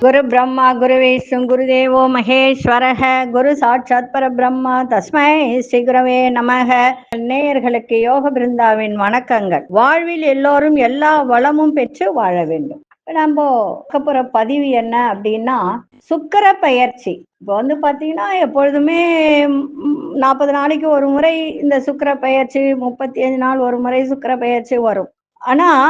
குரு பிரம்மா குரு விஷ்ணு குருதேவோ மகேஸ்வரக. குரு சாட்சாத் பரபிரம்மா. தஸ்மை ஸ்ரீ குரவே நமக. நேயர்களுக்கு யோக பிருந்தாவின் வணக்கங்கள். வாழ்வில் எல்லோரும் எல்லா வளமும் பெற்று வாழ வேண்டும். நம்ம பார்க்க போற பதிவு என்ன அப்படின்னா சுக்கர பயிற்சி. இப்போ வந்து பார்த்தீங்கன்னா எப்பொழுதுமே நாற்பது நாளைக்கு ஒரு முறை இந்த சுக்கர பயிற்சி முப்பத்தி அஞ்சு நாள் ஒரு முறை சுக்கர பயிற்சி வரும். ஆனால்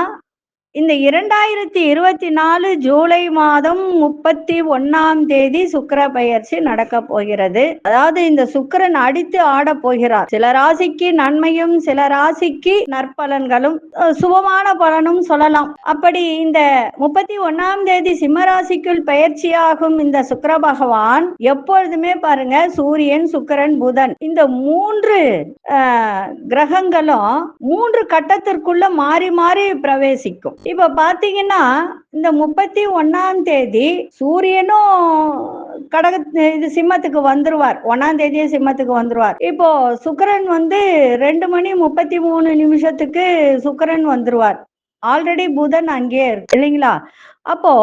இந்த இரண்டாயிரத்தி இருபத்தி நாலு ஜூலை மாதம் முப்பத்தி ஒன்னாம் தேதி சுக்கர பெயர்ச்சி நடக்க போகிறது. அதாவது இந்த சுக்கிரன் அடித்து ஆட போகிறார். சில ராசிக்கு நன்மையும் சில ராசிக்கு நற்பலன்களும் சுபமான பலனும் சொல்லலாம். அப்படி இந்த முப்பத்தி ஒன்னாம் தேதி சிம்ம ராசிக்குள் பெயர்ச்சியாகும் இந்த சுக்கர பகவான் எப்பொழுதுமே பாருங்க சூரியன் சுக்கிரன் புதன் இந்த மூன்று கிரகங்களும் மூன்று கட்டத்திற்குள்ள மாறி மாறி பிரவேசிக்கும். இப்ப பாத்தீங்கன்னா இந்த முப்பத்தி ஒன்னாம் தேதி சூரியனும் கடக இது சிம்மத்துக்கு வந்துருவார். ஒன்னாம் தேதியே சிம்மத்துக்கு வந்துருவார். இப்போ சுக்கரன் வந்து ரெண்டு மணி முப்பத்தி மூணு நிமிஷத்துக்கு சுக்கரன் வந்துருவார். ஆல்ரெடி புதன் அங்கேயே இருக்கு இல்லைங்களா? அப்போ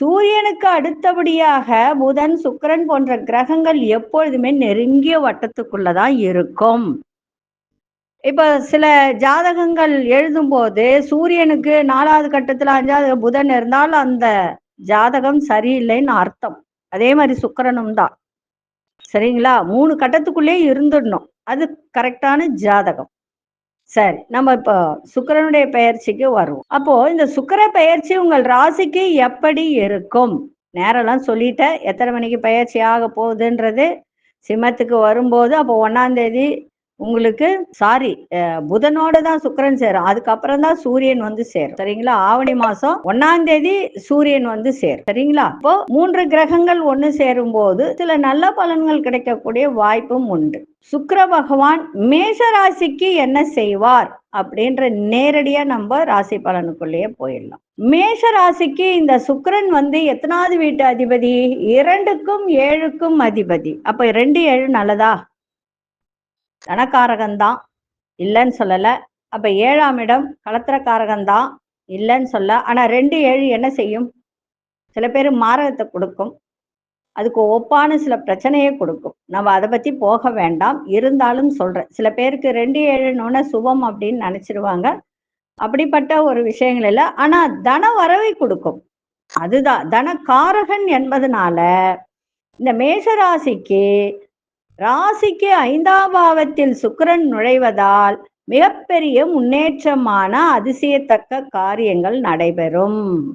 சூரியனுக்கு அடுத்தபடியாக புதன் சுக்கிரன் போன்ற கிரகங்கள் எப்பொழுதுமே நெருங்கிய வட்டத்துக்குள்ளதான் இருக்கும். இப்ப சில ஜாதகங்கள் எழுதும்போது சூரியனுக்கு நாலாவது கட்டத்துல அஞ்சாவது புதன் இருந்தால் அந்த ஜாதகம் சரியில்லைன்னு அர்த்தம். அதே மாதிரி சுக்கரனும் தான். சரிங்களா? மூணு கட்டத்துக்குள்ளே இருந்துடணும். அது கரெக்டான ஜாதகம். சரி நம்ம இப்போ சுக்கரனுடைய பயிற்சிக்கு வருவோம். அப்போ இந்த சுக்கர பயிற்சி உங்கள் ராசிக்கு எப்படி இருக்கும்? நேரம்லாம் சொல்லிட்டேன். எத்தனை மணிக்கு பயிற்சி ஆக போகுதுன்றது சிம்மத்துக்கு வரும்போது அப்போ ஒன்னாம் தேதி உங்களுக்கு சாரி புதனோட தான் சுக்கிரன் சேரும். அதுக்கப்புறம் தான் சூரியன் வந்து சேரும். சரிங்களா? ஆவணி மாசம் ஒன்னாம் தேதி சூரியன் வந்து சேரும். சரிங்களா? இப்போ மூன்று கிரகங்கள் ஒண்ணு சேரும் போது சில நல்ல பலன்கள் கிடைக்கக்கூடிய வாய்ப்பும் உண்டு. சுக்கர பகவான் மேஷ ராசிக்கு என்ன செய்வார் அப்படின்ற நேரடியா நம்ம ராசி பலனுக்குள்ளேயே போயிடலாம். மேஷ ராசிக்கு இந்த சுக்கரன் வந்து எத்தனாவது வீட்டு அதிபதி? இரண்டுக்கும் ஏழுக்கும் அதிபதி. அப்ப ரெண்டு ஏழு நல்லதா? தனக்காரகந்தான். இல்லைன்னு சொல்லலை. அப்போ ஏழாம் இடம் கலத்திரக்காரகந்தான் இல்லைன்னு சொல்ல. ஆனால் ரெண்டு ஏழு என்ன செய்யும்? சில பேர் மாரகத்தை கொடுக்கும். அதுக்கு ஒப்பான சில பிரச்சனையே கொடுக்கும். நம்ம அதை பற்றி போக வேண்டாம். இருந்தாலும் சொல்கிறேன் சில பேருக்கு ரெண்டு ஏழுன்னு சுபம் அப்படின்னு நினச்சிருவாங்க. அப்படிப்பட்ட ஒரு விஷயங்கள் இல்லை. ஆனால் தன வரவை கொடுக்கும். அதுதான். தனக்காரகன் என்பதனால இந்த மேஷராசிக்கு ராசிக்கு ஐந்தாம் பாவத்தில் சுக்கிரன் நுழைவதால் மிகப்பெரிய முன்னேற்றமான அதிசயத்தக்க காரியங்கள் நடைபெறும்.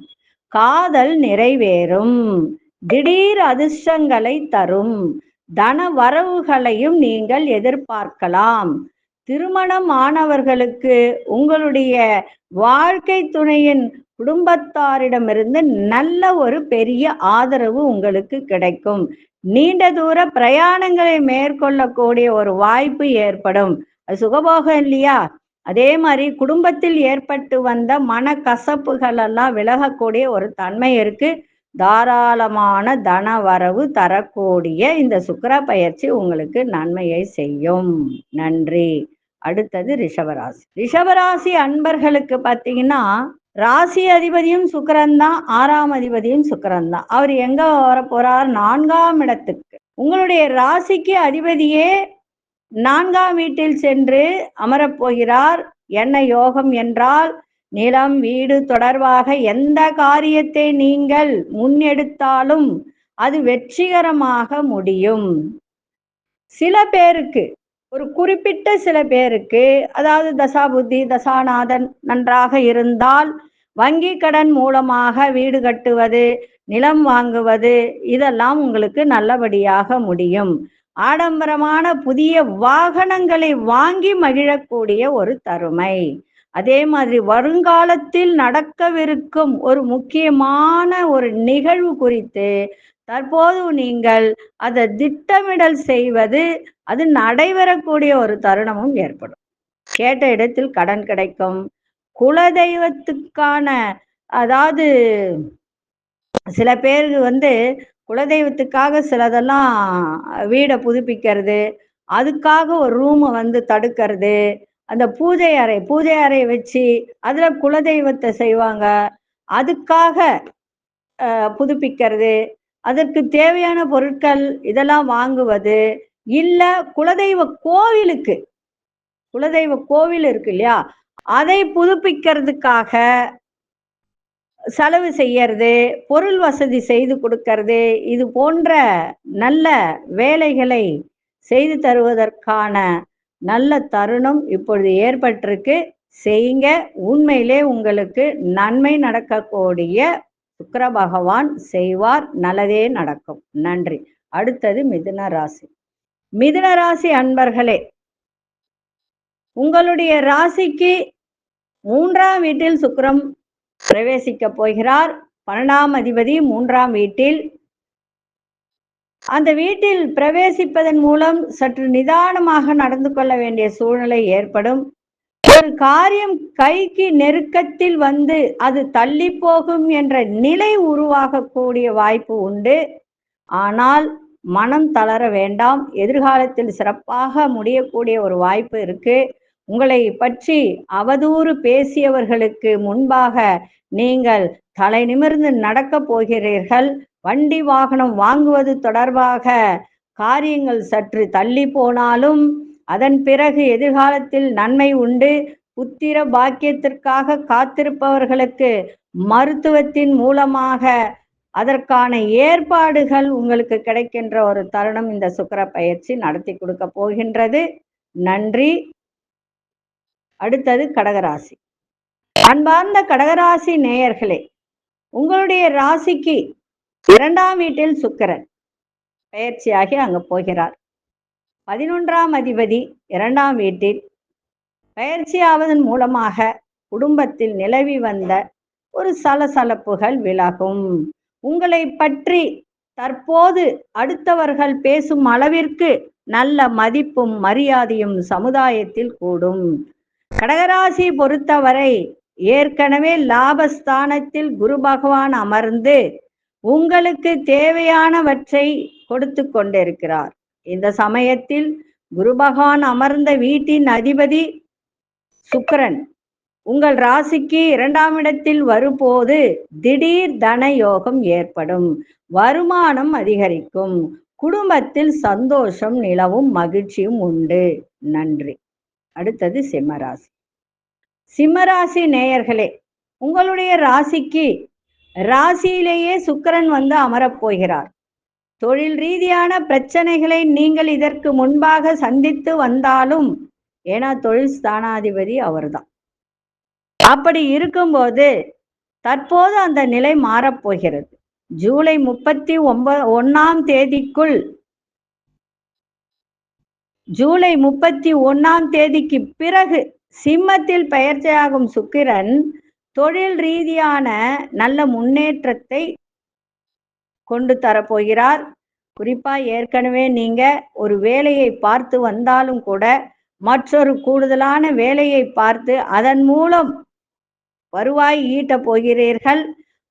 காதல் நிறைவேறும். திடீர் அதிர்ஷ்டங்களை தரும். தன வரவுகளையும் நீங்கள் எதிர்பார்க்கலாம். திருமணம் ஆனவர்களுக்கு உங்களுடைய வாழ்க்கை துணையின் குடும்பத்தாரிடமிருந்து நல்ல ஒரு பெரிய ஆதரவு உங்களுக்கு கிடைக்கும். நீண்ட தூர பிரயாணங்களை மேற்கொள்ளக்கூடிய ஒரு வாய்ப்பு ஏற்படும். அது சுகபோகம் இல்லையா? அதே மாதிரி குடும்பத்தில் ஏற்பட்டு வந்த மன கசப்புகள் எல்லாம் விலகக்கூடிய ஒரு தன்மை இருக்கு. தாராளமான தன வரவு தரக்கூடிய இந்த சுக்கர பயிற்சி உங்களுக்கு நன்மையை செய்யும். நன்றி. அடுத்தது ரிஷபராசி. ரிஷபராசி அன்பர்களுக்கு பார்த்தீங்கன்னா ராசி அதிபதியும் சுக்கரன் தான் ஆறாம் அதிபதியும் சுக்கரன் தான். அவர் எங்க வர போறார் நான்காம் இடத்துக்கு. உங்களுடைய ராசிக்கு அதிபதியே நான்காம் வீட்டில் சென்று அமரப்போகிறார் என்ன யோகம் என்றால் நிலம் வீடு தொடர்பாக எந்த காரியத்தை நீங்கள் முன்னெடுத்தாலும் அது வெற்றிகரமாக முடியும். சில பேருக்கு ஒரு குறிப்பிட்ட சில பேருக்கு அதாவது தசாபுத்தி தசாநாதன் நன்றாக இருந்தால் வங்கி கடன் மூலமாக வீடு கட்டுவது நிலம் வாங்குவது இதெல்லாம் உங்களுக்கு நல்லபடியாக முடியும். ஆடம்பரமான புதிய வாகனங்களை வாங்கி மகிழக்கூடிய ஒரு தருமை. அதே மாதிரி வருங்காலத்தில் நடக்கவிருக்கும் ஒரு முக்கியமான ஒரு நிகழ்வு குறித்து தற்போது நீங்கள் அதை திட்டமிடல் செய்வது அது நடைபெறக்கூடிய ஒரு தருணமும் ஏற்படும். கேட்ட இடத்தில் கடன் கிடைக்கும். குலதெய்வத்துக்கான அதாவது சில பேருக்கு வந்து குலதெய்வத்துக்காக சிலதெல்லாம் வீடை புதுப்பிக்கிறது அதுக்காக ஒரு ரூமை வந்து தடுக்கிறது அந்த பூஜை அறை பூஜை அறை வச்சு அதுல குலதெய்வத்தை செய்வாங்க. அதுக்காக புதுப்பிக்கிறது. அதற்கு தேவையான பொருட்கள் இதெல்லாம் வாங்குவது. இல்ல குலதெய்வ கோவிலுக்கு குலதெய்வ கோவில் இருக்கு இல்லையா? அதை புதுப்பிக்கிறதுக்காக செலவு செய்யறது பொருள் வசதி செய்து கொடுக்கறது இது போன்ற நல்ல வேலைகளை செய்து தருவதற்கான நல்ல தருணம் இப்பொழுது ஏற்பட்டிருக்கு. செய்யுங்க. உண்மையிலே உங்களுக்கு நன்மை நடக்கக்கூடிய சுக்கர பகவான் செய்வார். நல்லதே நடக்கும். நன்றி. அடுத்தது மிதுன ராசி. மிதுன ராசி அன்பர்களே உங்களுடைய ராசிக்கு மூன்றாம் வீட்டில் சுக்கரம் பிரவேசிக்க போகிறார். பன்னெண்டாம் அதிபதி மூன்றாம் வீட்டில் அந்த வீட்டில் பிரவேசிப்பதன் மூலம் சற்று நிதானமாக நடந்து கொள்ள வேண்டிய சூழ்நிலை ஏற்படும். ஒரு காரியம் கைக்கு நெருக்கத்தில் வந்து அது தள்ளி போகும் என்ற நிலை உருவாகக்கூடிய வாய்ப்பு உண்டு. ஆனால் மனம் தளர வேண்டாம். எதிர்காலத்தில் சிறப்பாக முடியக்கூடிய ஒரு வாய்ப்பு இருக்கு. உங்களை பற்றி அவதூறு பேசியவர்களுக்கு முன்பாக நீங்கள் தலை நிமிர்ந்து நடக்க போகிறீர்கள். வண்டி வாகனம் வாங்குவது தொடர்பாக காரியங்கள் சற்று தள்ளி போனாலும் அதன் பிறகு எதிர்காலத்தில் நன்மை உண்டு. புத்திர பாக்கியத்திற்காக காத்திருப்பவர்களுக்கு மருத்துவத்தின் மூலமாக அதற்கான ஏற்பாடுகள் உங்களுக்கு கிடைக்கின்ற ஒரு தருணம் இந்த சுக்கர பயிற்சி நடத்தி கொடுக்க போகின்றது. நன்றி. அடுத்தது கடகராசி. அன்பார்ந்த கடகராசி நேயர்களே உங்களுடைய ராசிக்கு இரண்டாம் வீட்டில் சுக்கரன். பயிற்சியாகி அங்கு போகிறார். பதினொன்றாம் அதிபதி இரண்டாம் வீட்டில். பயிற்சியாவதன் மூலமாக குடும்பத்தில் நிலவி வந்த ஒரு சலசலப்புகள் விலகும். உங்களை பற்றி தற்போது அடுத்தவர்கள் பேசும் அளவிற்கு நல்ல மதிப்பும் மரியாதையும் சமுதாயத்தில் கூடும். கடகராசி பொறுத்தவரை ஏற்கனவே லாபஸ்தானத்தில் குரு பகவான் அமர்ந்து உங்களுக்கு தேவையானவற்றை கொடுத்து கொண்டிருக்கிறார். இந்த சமயத்தில் குரு பகவான் அமர்ந்த வீட்டின் அதிபதி சுக்கரன் உங்கள் ராசிக்கு இரண்டாம் இடத்தில் வரும்போது திடீர் தன யோகம் ஏற்படும் வருமானம் அதிகரிக்கும் குடும்பத்தில் சந்தோஷம் நிலவும் மகிழ்ச்சியும் உண்டு. நன்றி. அடுத்தது சிம்மராசி சிம்மராசி நேயர்களே உங்களுடைய ராசிக்கு ராசியிலேயே சுக்கிரன் வந்து அமரப் போகிறார். தொழில் ரீதியான பிரச்சனைகளை நீங்கள் இதற்கு முன்பாக சந்தித்து வந்தாலும் ஏன்னா தொழில் ஸ்தானாதிபதி அவர்தான். அப்படி இருக்கும்போது தற்போது அந்த நிலை மாறப்போகிறது ஜூலை முப்பத்தி ஒன்ப ஒன்னாம் தேதிக்குள் ஜூலை முப்பத்தி ஒன்னாம் தேதிக்கு பிறகு சிம்மத்தில் பெயர்ச்சியாகும் சுக்கிரன் தொழில் ரீதியான நல்ல முன்னேற்றத்தை கொண்டு தரப்போகிறார். குறிப்பா ஏற்கனவே நீங்க ஒரு வேலையை பார்த்து வந்தாலும் கூட மற்றொரு கூடுதலான வேலையை பார்த்து அதன் மூலம் வருவாய் ஈட்டப் போகிறீர்கள்.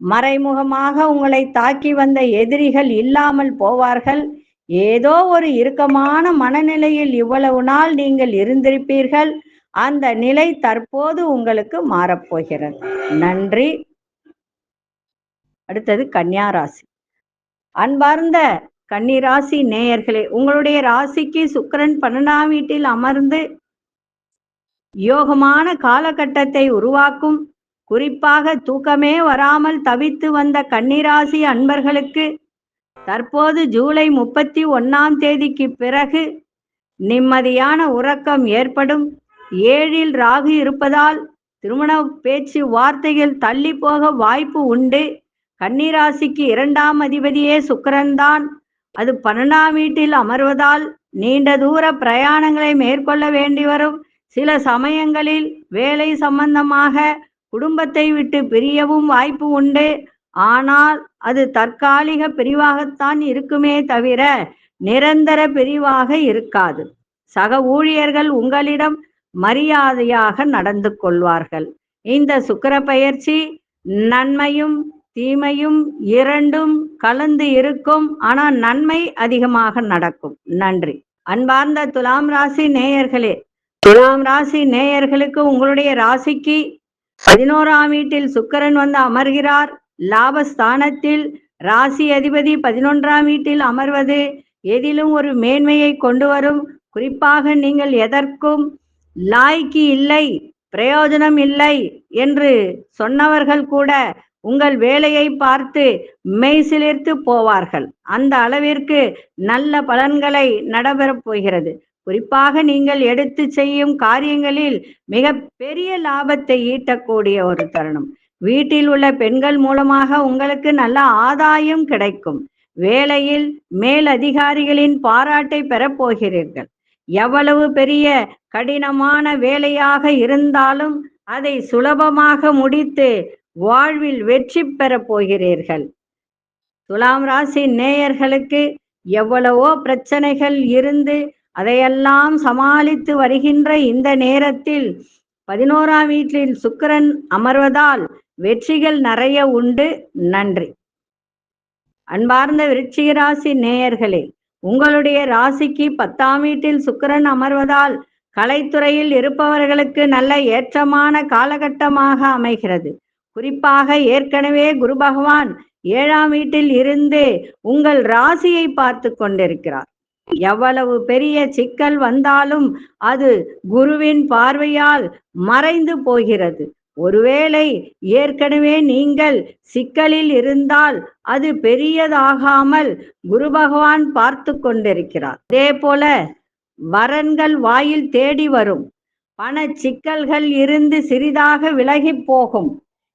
மறைமுகமாக உங்களை தாக்கி வந்த எதிரிகள் இல்லாமல் போவார்கள். ஏதோ ஒரு இறுக்கமான மனநிலையில் இவ்வளவு நாள் நீங்கள் இருந்திருப்பீர்கள். அந்த நிலை தற்போது உங்களுக்கு மாறப்போகிறது. நன்றி. அடுத்தது கன்னியா ராசி அன்பார்ந்த கன்னிராசி நேயர்களே உங்களுடைய ராசிக்கு சுக்கரன் பன்னெண்டாம் வீட்டில் அமர்ந்து யோகமான காலகட்டத்தை உருவாக்கும். குறிப்பாக தூக்கமே வராமல் தவித்து வந்த கன்னிராசி அன்பர்களுக்கு தற்போது ஜூலை முப்பத்தி ஒன்னாம் தேதிக்கு பிறகு நிம்மதியான உறக்கம் ஏற்படும். ஏழில் ராகு இருப்பதால் திருமண பேச்சு வார்த்தைகள் தள்ளி போக வாய்ப்பு உண்டு. கன்னிராசிக்கு இரண்டாம் அதிபதியே சுக்கரன்தான். அது பன்னெண்டாம் வீட்டில் அமர்வதால் நீண்ட தூர பிரயாணங்களை மேற்கொள்ள வேண்டி வரும். சில சமயங்களில் வேலை சம்பந்தமாக குடும்பத்தை விட்டு பிரியவும் வாய்ப்பு உண்டு. ஆனால் அது தற்காலிக பிரிவாகத்தான் இருக்குமே தவிர நிரந்தர பிரிவாக இருக்காது. சக ஊழியர்கள் உங்களிடம் மரியாதையாக நடந்து கொள்வார்கள். இந்த சுக்கிர பயிற்சி நன்மையும் தீமையும் இரண்டும் கலந்து இருக்கும். ஆனால் நன்மை அதிகமாக நடக்கும். நன்றி. அன்பார்ந்த துலாம் ராசி நேயர்களே துலாம் ராசி நேயர்களுக்கு உங்களுடைய ராசிக்கு பதினோராம் வீட்டில் சுக்கிரன் வந்து அமர்கிறார். லாபஸ்தானத்தில் ராசி அதிபதி பதினொன்றாம் வீட்டில் அமர்வது எதிலும் ஒரு மேன்மையை கொண்டு வரும். குறிப்பாக நீங்கள் எதற்கும் லாய்க்கு இல்லை பிரயோஜனம் இல்லை என்று சொன்னவர்கள் கூட உங்கள் வேலையை பார்த்து மெய்சிலிர்த்து போவார்கள். அந்த அளவிற்கு நல்ல பலன்களை நடைபெறப் போகிறது. குறிப்பாக நீங்கள் எடுத்து செய்யும் காரியங்களில் மிக பெரிய லாபத்தை ஈட்டக்கூடிய ஒரு தருணம். வீட்டில் உள்ள பெண்கள் மூலமாக உங்களுக்கு நல்ல ஆதாயம் கிடைக்கும். வேலையில் மேல் அதிகாரிகளின் பாராட்டை பெறப் போகிறீர்கள். எவ்வளவு பெரிய கடினமான வேலையாக இருந்தாலும் அதை சுலபமாக முடித்து வாழ்வில் வெற்றி பெறப் போகிறீர்கள். துலாம் ராசி நேயர்களுக்கு எவ்வளவோ பிரச்சனைகள் இருந்து அதையெல்லாம் சமாளித்து வருகின்ற இந்த நேரத்தில் பதினோராம் வீட்டில் சுக்கிரன் அமர்வதால் வெற்றிகள் நிறைய உண்டு. நன்றி. அன்பார்ந்த விருச்சிகராசி நேயர்களே உங்களுடைய ராசிக்கு பத்தாம் வீட்டில் சுக்கிரன் அமர்வதால் கலைத்துறையில் இருப்பவர்களுக்கு நல்ல ஏற்றமான காலகட்டமாக அமைகிறது. குறிப்பாக ஏற்கனவே குரு பகவான் ஏழாம் வீட்டில் இருந்து உங்கள் ராசியை பார்த்து கொண்டிருக்கிறார். எவ்வளவு பெரிய சிக்கல் வந்தாலும் அது குருவின் பார்வையால் மறைந்து போகிறது. ஒருவேளை ஏற்கனவே நீங்கள் சிக்கலில் இருந்தால் அது பெரியதாகாமல் குரு பகவான் பார்த்து கொண்டிருக்கிறார். அதே போல வரன்கள் வாயில் தேடி வரும். பண சிக்கல்கள் இருந்து சிறிதாக விலகி போகும்.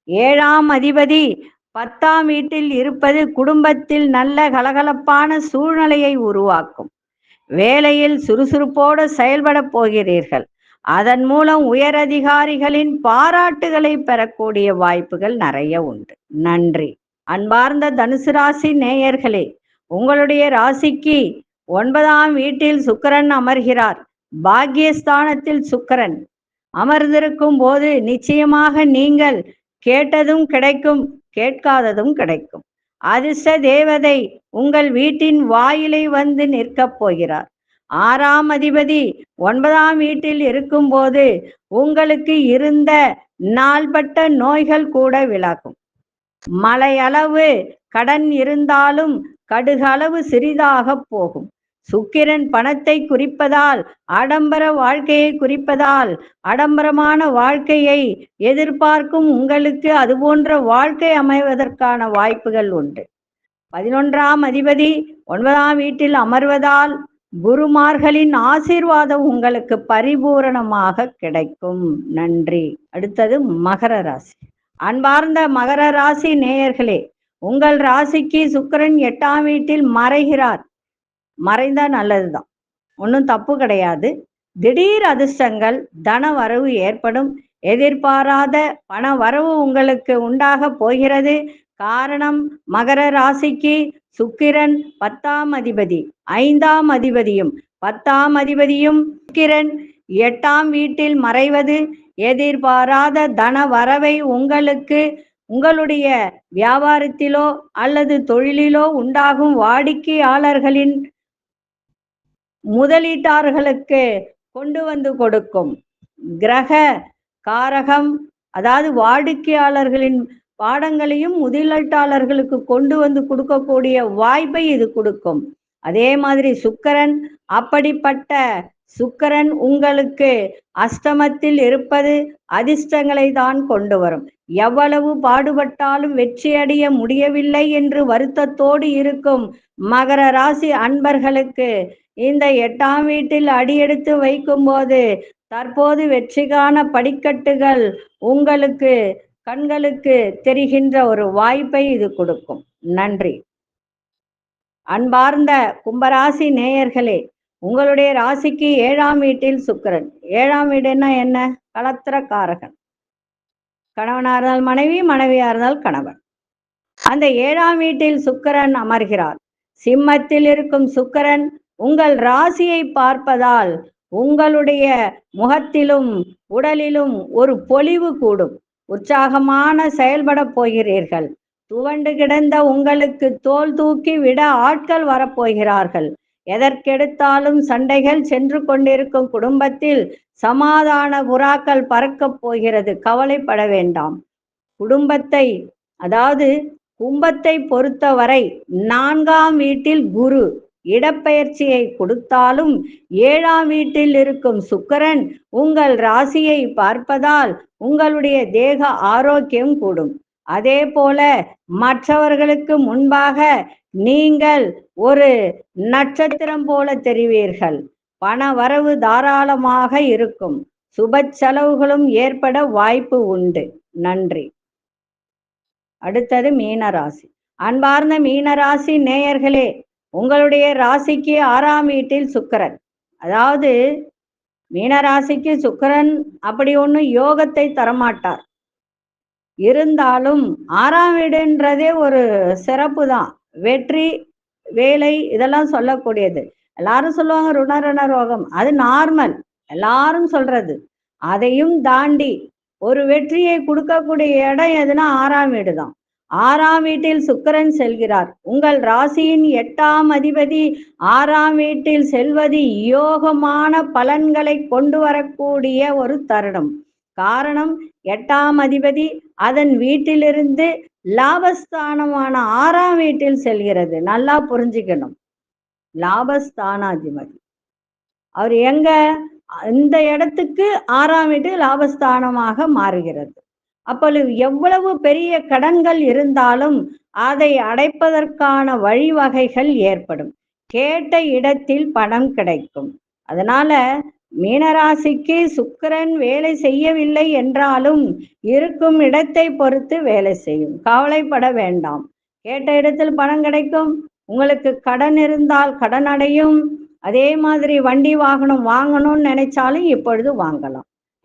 ஏழாம் அதிபதி பத்தாம் வீட்டில் இருப்பது குடும்பத்தில் நல்ல கலகலப்பான சூழ்நிலையை உருவாக்கும். வேலையில் சுறுசுறுப்போடு செயல்பட போகிறீர்கள். அதன் மூலம் உயரதிகாரிகளின் பாராட்டுகளை பெறக்கூடிய வாய்ப்புகள் நிறைய உண்டு. நன்றி. அன்பார்ந்த தனுசு ராசி நேயர்களே உங்களுடைய ராசிக்கு ஒன்பதாம் வீட்டில் சுக்கரன் அமர்கிறார். பாக்கியஸ்தானத்தில் சுக்கரன். அமர்ந்திருக்கும் போது நிச்சயமாக நீங்கள் கேட்டதும் கிடைக்கும் கேட்காததும் கிடைக்கும். அதிர்ஷ்ட தேவதை உங்கள் வீட்டின் வாயிலை வந்து நிற்கப் போகிறார். ஆறாம் அதிபதி ஒன்பதாம் வீட்டில் இருக்கும்போது உங்களுக்கு இருந்த நாள்பட்ட நோய்கள் கூட விலகும். மலையளவு கடன் இருந்தாலும் கடுகளவு சிறிதாக போகும். சுக்கிரன் பணத்தை குறிப்பதால் ஆடம்பர வாழ்க்கையை குறிப்பதால் ஆடம்பரமான வாழ்க்கையை எதிர்பார்க்கும் உங்களுக்கு அது போன்ற வாழ்க்கை அமைவதற்கான வாய்ப்புகள் உண்டு. பதினொன்றாம் அதிபதி ஒன்பதாம் வீட்டில் அமர்வதால் குருமார்களின் ஆசீர்வாதம் உங்களுக்கு பரிபூரணமாக கிடைக்கும். நன்றி. அடுத்தது மகர ராசி. அன்பார்ந்த மகர ராசி நேயர்களே உங்கள் ராசிக்கு சுக்கிரன் எட்டாம் வீட்டில் மறைகிறார். மறைந்தா நல்லதுதான். ஒன்றும் தப்பு கிடையாது. திடீர் அதிர்ஷ்டங்கள் தன வரவு ஏற்படும். எதிர்பாராத பண வரவு உங்களுக்கு உண்டாக போகிறது. காரணம் மகர ராசிக்கு சுக்கிரன் பத்தாம் அதிபதி ஐந்தாம் அதிபதியும் பத்தாம் அதிபதியும் சுக்கிரன். எட்டாம் வீட்டில் மறைவது எதிர்பாராத தன வரவை உங்களுக்கு உங்களுடைய வியாபாரத்திலோ அல்லது தொழிலிலோ உண்டாகும் வாடிக்கையாளர்களின் முதலீட்டாளர்களுக்கு கொண்டு வந்து கொடுக்கும். கிரக காரகம் அதாவது வாடிக்கையாளர்களின் பாடங்களையும் முதலீட்டாளர்களுக்கு கொண்டு வந்து கொடுக்கக்கூடிய வாய்ப்பை இது கொடுக்கும். அதே மாதிரி சுக்கரன் அப்படிப்பட்ட சுக்கரன் உங்களுக்கு அஷ்டமத்தில் இருப்பது அதிர்ஷ்டங்களை தான் கொண்டு வரும். எவ்வளவு பாடுபட்டாலும் வெற்றியடைய முடியவில்லை என்று வருத்தத்தோடு இருக்கும் மகர ராசி அன்பர்களுக்கு இந்த எட்டாம் வீட்டில் அடியெடுத்து வைக்கும்போது தற்போது வெற்றிக்கான படிக்கட்டுகள் உங்களுக்கு கண்களுக்கு தெரிகின்ற ஒரு வாய்ப்பை இது கொடுக்கும். நன்றி. அன்பார்ந்த கும்பராசி நேயர்களே உங்களுடைய ராசிக்கு ஏழாம் வீட்டில் சுக்கரன். ஏழாம் வீடுன்னா என்ன? களத்திரக்காரகன் கணவனா இருந்தால் மனைவி மனைவியா இருந்தால் கணவன். அந்த ஏழாம் வீட்டில் சுக்கரன் அமர்கிறார். சிம்மத்தில் இருக்கும் சுக்கரன் உங்கள் ராசியை பார்ப்பதால் உங்களுடைய முகத்திலும் உடலிலும் ஒரு பொலிவு கூடும். உற்சாகமான செயல்பட போகிறீர்கள். துவண்டு கிடந்த உங்களுக்கு தோல் தூக்கி விட ஆட்கள் வரப்போகிறார்கள் எதற்கெடுத்தாலும் சண்டைகள் சென்று கொண்டிருக்கும் குடும்பத்தில் சமாதான புறாக்கள் பறக்கப் போகிறது. கவலைப்பட வேண்டாம். குடும்பத்தை அதாவது கும்பத்தை பொறுத்தவரை நான்காம் வீட்டில் குரு இடப்பெயர்ச்சியை கொடுத்தாலும் ஏழாம் வீட்டில் இருக்கும் சுக்கரன் உங்கள் ராசியை பார்ப்பதால் உங்களுடைய தேக ஆரோக்கியம் கூடும். அதே போல மற்றவர்களுக்கு முன்பாக நீங்கள் ஒரு நட்சத்திரம் போல தெரிவீர்கள். பண வரவு தாராளமாக இருக்கும். சுப செலவுகளும் ஏற்பட வாய்ப்பு உண்டு. நன்றி. அடுத்தது மீனராசி. அன்பார்ந்த மீனராசி நேயர்களே உங்களுடைய ராசிக்கு ஆறாம் வீட்டில் சுக்கரன். அதாவது மீன ராசிக்கு அப்படி ஒன்றும் யோகத்தை தரமாட்டார். இருந்தாலும் ஆறாம் வீடுன்றதே ஒரு சிறப்பு தான் வெற்றி வேலை இதெல்லாம் சொல்லக்கூடியது. எல்லாரும் சொல்லுவாங்க ருணரண ரோகம். அது நார்மல் எல்லாரும் சொல்றது. அதையும் தாண்டி ஒரு வெற்றியை கொடுக்கக்கூடிய இடம் எதுனா ஆறாம் வீடு தான் ஆறாம் வீட்டில் சுக்கிரன் செல்கிறார். உங்கள் ராசியின் எட்டாம் அதிபதி ஆறாம் வீட்டில் செல்வது யோகமான பலன்களை கொண்டு வரக்கூடிய ஒரு தருணம். காரணம் எட்டாம் அதிபதி அதன் வீட்டிலிருந்து லாபஸ்தானமான ஆறாம் வீட்டில் செல்கிறது. நல்லா புரிஞ்சுக்கணும். லாபஸ்தானாதிபதி. அவர் எங்க? இந்த இடத்துக்கு ஆறாம் வீட்டு லாபஸ்தானமாக மாறுகிறது. அப்பொழுது எவ்வளவு பெரிய கடன்கள் இருந்தாலும் அதை அடைப்பதற்கான வழிவகைகள் ஏற்படும். கேட்ட இடத்தில் பணம் கிடைக்கும். அதனால மீனராசிக்கு சுக்கிரன் வேலை செய்யவில்லை என்றாலும் இருக்கும் இடத்தை பொறுத்து வேலை செய்யும். கவலைப்பட வேண்டாம். கேட்ட இடத்தில் பணம் கிடைக்கும். உங்களுக்கு கடன் இருந்தால் கடன் அடையும். அதே மாதிரி வண்டி வாகனம் வாங்கணும்னு நினைச்சாலும் இப்பொழுது வாங்கலாம்.